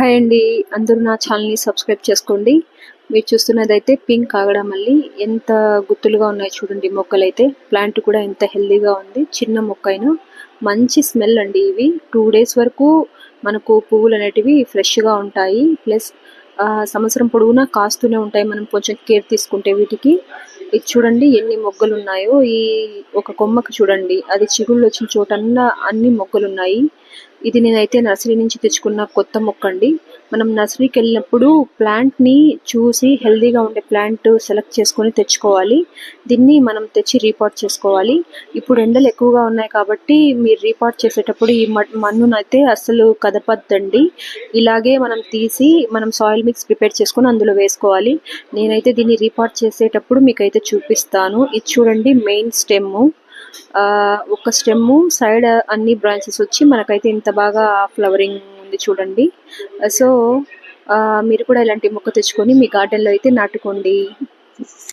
Hi అండి. అందరూ నా ఛానల్ని సబ్స్క్రైబ్ చేసుకోండి. మీరు చూస్తున్నదైతే పింక్ మళ్ళీ ఎంత గుత్తులుగా ఉన్నాయి చూడండి మొక్కలైతే. ప్లాంట్ కూడా ఎంత హెల్దీగా ఉంది. చిన్న మొక్క అయినా మంచి స్మెల్ అండి ఇవి. టూ డేస్ వరకు మనకు పువ్వులు అనేటివి ఫ్రెష్గా ఉంటాయి. ప్లస్ సంవత్సరం పొడవునా కాస్తూనే ఉంటాయి. మనం కొంచెం కేర్ తీసుకుంటే వీటికి. ఇది చూడండి ఎన్ని మొగ్గలు ఉన్నాయో ఈ ఒక కొమ్మకు చూడండి. అది చిగుళ్ళు వచ్చిన చోటన్నా అన్ని మొగ్గలు ఉన్నాయి ఇది నేనైతే నర్సరీ నుంచి తెచ్చుకున్న కొత్త మొక్క అండి మనం నర్సరీకి వెళ్ళినప్పుడు ప్లాంట్ని చూసి హెల్దీగా ఉండే ప్లాంట్ సెలెక్ట్ చేసుకొని తెచ్చుకోవాలి. దీన్ని మనం తెచ్చి రీపాట్ చేసుకోవాలి. ఇప్పుడు ఎండలు ఎక్కువగా ఉన్నాయి కాబట్టి మీరు రీపాట్ చేసేటప్పుడు ఈ మన్నునైతే అస్సలు కదపద్దండి. ఇలాగే మనం తీసి మనం సాయిల్ మిక్స్ ప్రిపేర్ చేసుకొని అందులో వేసుకోవాలి. నేనైతే దీన్ని రీపాట్ చేసేటప్పుడు మీకైతే చూపిస్తాను. ఇది చూడండి మెయిన్ స్టెమ్ ఒక స్టెమ్ సైడ్ అన్ని బ్రాంచెస్ వచ్చి మనకైతే ఇంత బాగా ఫ్లవరింగ్ ఉంది చూడండి. సో మీరు కూడా ఇలాంటి మొక్క తెచ్చుకొని మీ గార్డెన్లో అయితే నాటుకోండి.